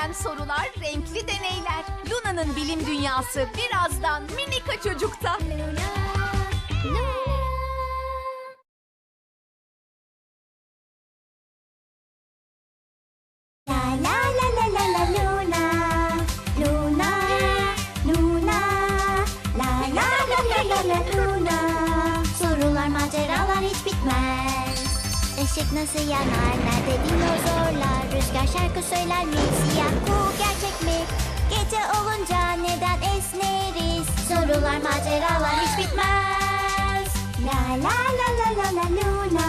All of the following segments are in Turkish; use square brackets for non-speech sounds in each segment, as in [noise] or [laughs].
bitmeyen sorular, renkli deneyler. Luna'nın bilim dünyası birazdan Minika Çocuk'ta. La Işık nasıl yanar? Nerede dinozorlar? Rüzgar şarkı söyler mi? Siyah bu gerçek mi? Gece olunca neden esneriz? Sorular maceralar hiç bitmez. La la la la la la Luna.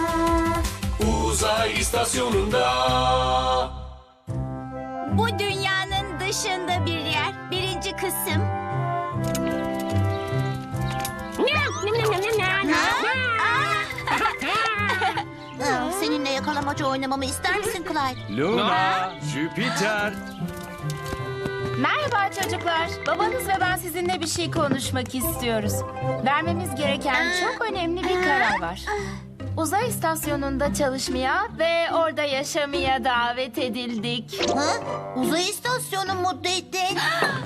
Uzay istasyonunda. Bu dünyanın dışında bir yer. Birinci kısım. Yakalamaca oynamamı ister misin Clyde? Luna, Jüpiter. Merhaba çocuklar. Babanız ve ben sizinle bir şey konuşmak istiyoruz. Vermemiz gereken çok önemli bir karar var. Uzay istasyonunda çalışmaya ve orada yaşamaya davet edildik. Ha? Uzay istasyonu mu dedin?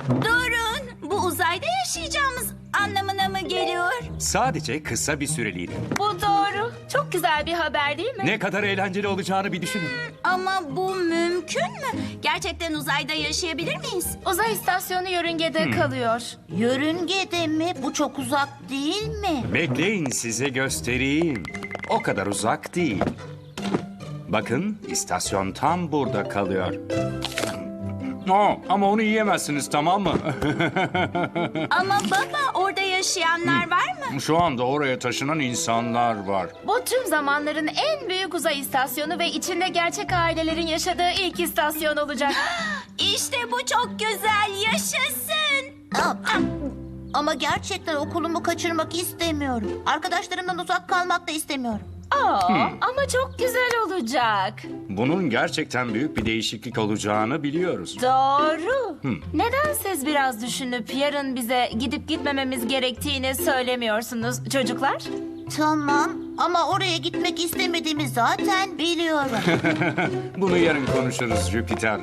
[gasps] Durun. Bu uzayda yaşayacağımız anlamına mı geliyor? Sadece kısa bir süreliğine. Bu doğru. Çok güzel bir haber değil mi? Ne kadar eğlenceli olacağını bir düşünün. Ama bu mümkün mü? Gerçekten uzayda yaşayabilir miyiz? Uzay istasyonu yörüngede kalıyor. Yörüngede mi? Bu çok uzak değil mi? Bekleyin size göstereyim. O kadar uzak değil. Bakın istasyon tam burada kalıyor. No, ama onu yiyemezsiniz tamam mı? [laughs] Ama baba yaşayanlar var mı? Şu anda oraya taşınan insanlar var. Bu tüm zamanların en büyük uzay istasyonu ve içinde gerçek ailelerin yaşadığı ilk istasyon olacak. [gasps] İşte bu çok güzel. Yaşasın. Ama gerçekten okulumu kaçırmak istemiyorum. Arkadaşlarımdan uzak kalmak da istemiyorum. Aa, ama çok güzel olacak. Bunun gerçekten büyük bir değişiklik olacağını biliyoruz. Doğru. Neden siz biraz düşünüp yarın bize gidip gitmememiz gerektiğini söylemiyorsunuz çocuklar? Tamam ama oraya gitmek istemediğimi zaten biliyorum. [laughs] Bunu yarın konuşuruz Jüpiter.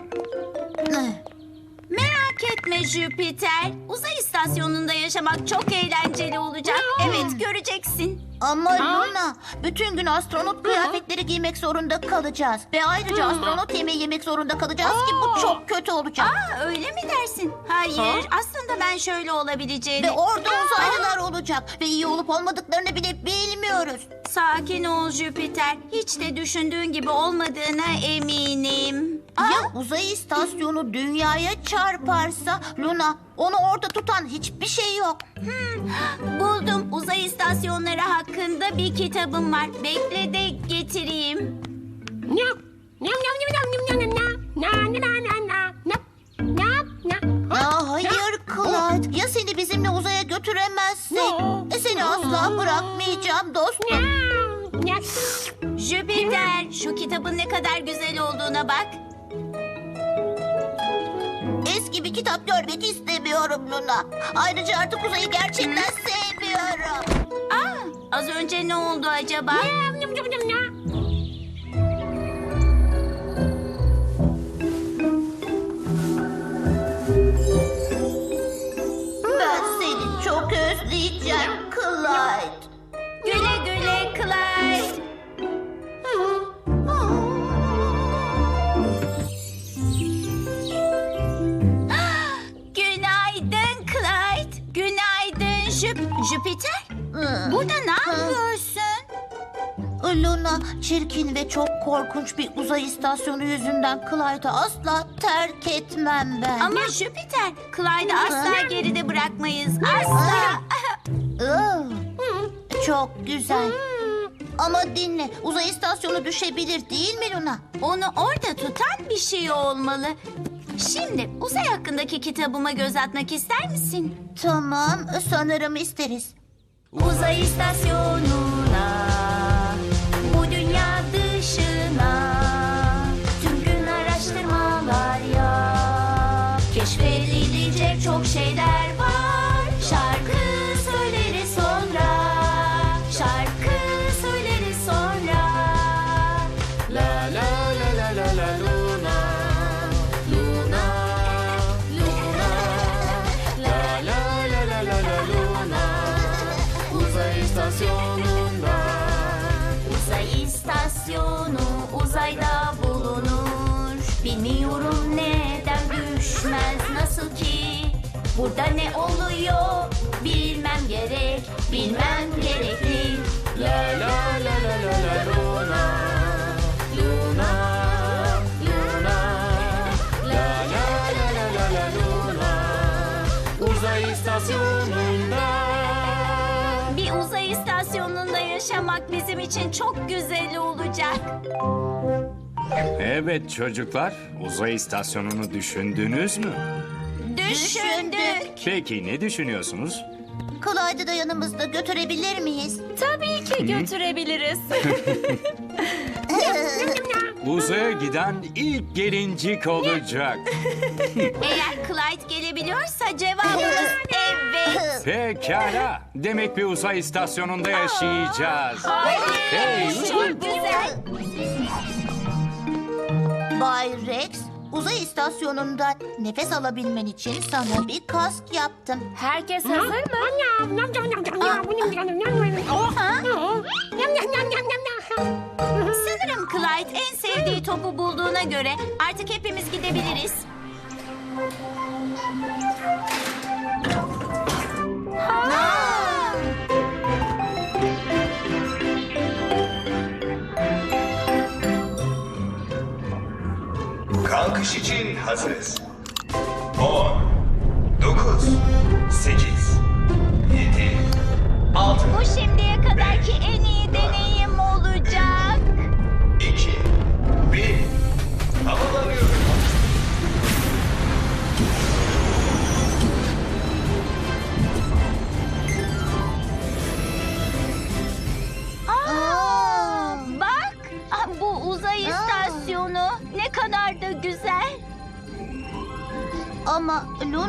Merak etme Jüpiter. Uzay istasyonunda yaşamak çok eğlenceli olacak. Evet göreceksin. Ama Luna, bütün gün astronot kıyafetleri giymek zorunda kalacağız. Ve ayrıca astronot yemeği yemek zorunda kalacağız ki bu çok kötü olacak. Aa, öyle mi dersin? Hayır. Aslında ben şöyle olabileceğini... Ve orada uzaylılar olacak ve iyi olup olmadıklarını bile bilmiyoruz. Sakin ol Jüpiter. Hiç de düşündüğün gibi olmadığına eminim. Ya uzay istasyonu dünyaya çarparsa Luna, onu orada tutan hiçbir şey yok. Buldum. Uzay istasyonları hakkında bir kitabım var. Bekle de getireyim. Ya hayır Clyde, ya seni bizimle uzaya götüremezsek? E, seni asla bırakmayacağım dostum. Jüpiter, şu kitabın ne kadar güzel olduğuna bak. Bir kitap görmek istemiyorum Luna. Ayrıca artık uzayı gerçekten sevmiyorum. Aa, az önce ne oldu acaba? Jüpiter. Burada ne yapıyorsun? Luna çirkin ve çok korkunç bir uzay istasyonu yüzünden Clyde'ı asla terk etmem ben. Ama Jüpiter, Clyde'ı asla geride bırakmayız. Asla. Iı, Çok güzel. Ama dinle uzay istasyonu düşebilir değil mi Luna? Onu orada tutan bir şey olmalı. Şimdi uzay hakkındaki kitabıma göz atmak ister misin? Tamam sanırım isteriz. Uzay istasyonuna Bu dünya dışına Tüm gün araştırmalar yap Keşfedilecek çok şeyler var Şarkı söyleriz sonra Şarkı söyleriz sonra La la la la la la Burada ne oluyor? Bilmem gerek, bilmem gerekli. La la la la la la Luna. Luna, Luna. La la la la la la Luna. Uzay istasyonunda. Bir uzay istasyonunda yaşamak bizim için çok güzel olacak. Evet çocuklar, uzay istasyonunu düşündünüz mü? Düşündük. Peki ne düşünüyorsunuz? Clyde'ı da yanımızda götürebilir miyiz? Tabii ki götürebiliriz. [laughs] [laughs] Uzaya giden ilk gelincik olacak. Eğer Clyde gelebiliyorsa cevabımız [laughs] evet. Pekala. Demek bir uzay istasyonunda yaşayacağız. Hey, Çok güzel. Bay Rex, uzay istasyonunda nefes alabilmen için sana bir kask yaptım. Herkes hazır mı? Sanırım Clyde en sevdiği topu bulduğuna göre artık hepimiz gidebiliriz. 撃士チンです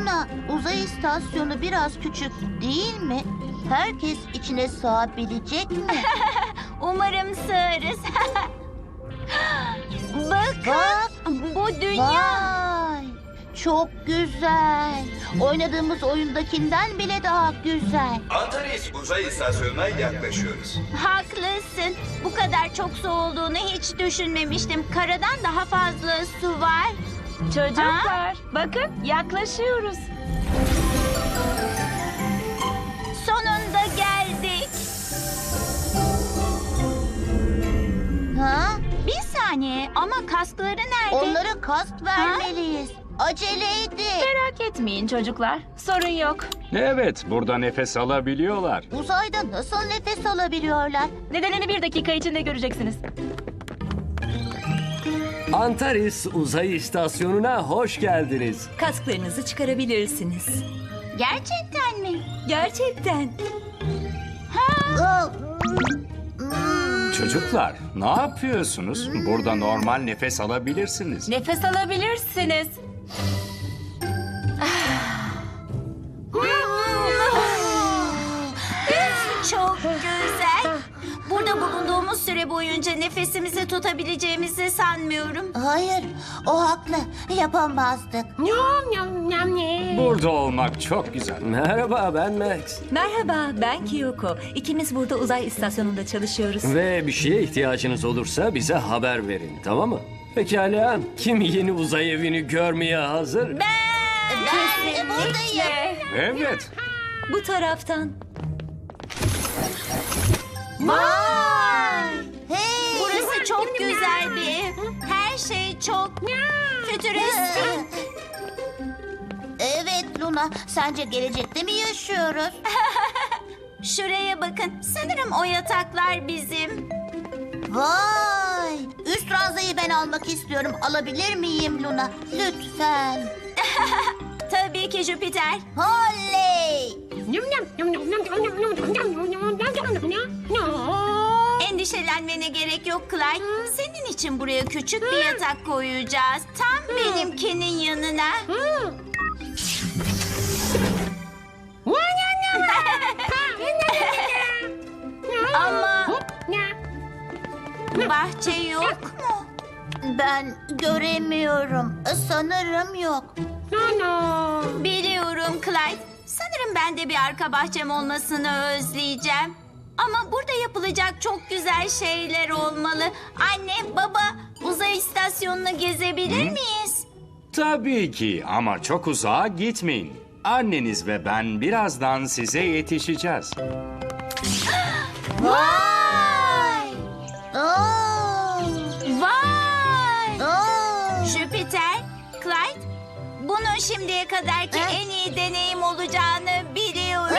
Luna, uzay istasyonu biraz küçük değil mi? Herkes içine sığabilecek mi? [laughs] Umarım sığarız. [laughs] Bakın Bak, bu dünya. vay, çok güzel. Oynadığımız oyundakinden bile daha güzel. Antares uzay istasyonuna yaklaşıyoruz. Haklısın. Bu kadar çok su olduğunu hiç düşünmemiştim. Karadan daha fazla su var. Çocuklar bakın yaklaşıyoruz. Sonunda geldik. Ha? Bir saniye ama kaskları nerede? Onlara kask vermeliyiz. Aceleydi. Merak etmeyin çocuklar. Sorun yok. Evet, burada nefes alabiliyorlar. Uzayda nasıl nefes alabiliyorlar? Nedenini bir dakika içinde göreceksiniz. Antares Uzay İstasyonu'na hoş geldiniz. Kasklarınızı çıkarabilirsiniz. Gerçekten mi? Gerçekten. Aa, Çocuklar, ne yapıyorsunuz? Burada normal nefes alabilirsiniz. Nefes alabilirsiniz. Çok güzel. Burada bulunduğumuz süre boyunca nefesimizi tutabileceğimizi sanmıyorum. Hayır, o haklı. Yapamazdık. Burada olmak çok güzel. Merhaba ben Max. Merhaba, ben Kyoko. İkimiz burada uzay istasyonunda çalışıyoruz. Ve bir şeye ihtiyacınız olursa bize haber verin tamam mı? Pekala kim yeni uzay evini görmeye hazır? Ben buradayım. Evet, Bu taraftan. Vay! Hey! Burası çok güzel bir ev. Her şey çok fütüristik. Evet Luna, sence gelecekte mi yaşıyoruz? Şuraya bakın. Sanırım o yataklar bizim. Vay! Üst ranzayı ben almak istiyorum. Alabilir miyim Luna? Lütfen. Tabii ki Jüpiter. Oley! Endişelenmene gerek yok Clyde. Senin için buraya küçük bir yatak koyacağız. Tam benimkinin yanına. Ama bahçe yok mu? Ben göremiyorum. Sanırım yok. Biliyorum Clyde. Sanırım ben de bir arka bahçem olmasını özleyeceğim. Ama burada yapılacak çok güzel şeyler olmalı. Anne, baba, uzay istasyonunu gezebilir miyiz? tabii ki ama çok uzağa gitmeyin. Anneniz ve ben birazdan size yetişeceğiz. Vay! Oo! Vay! Oo! Jüpiter, Clyde, bunun şimdiye kadarki en iyi deneyim olacağını biliyorum.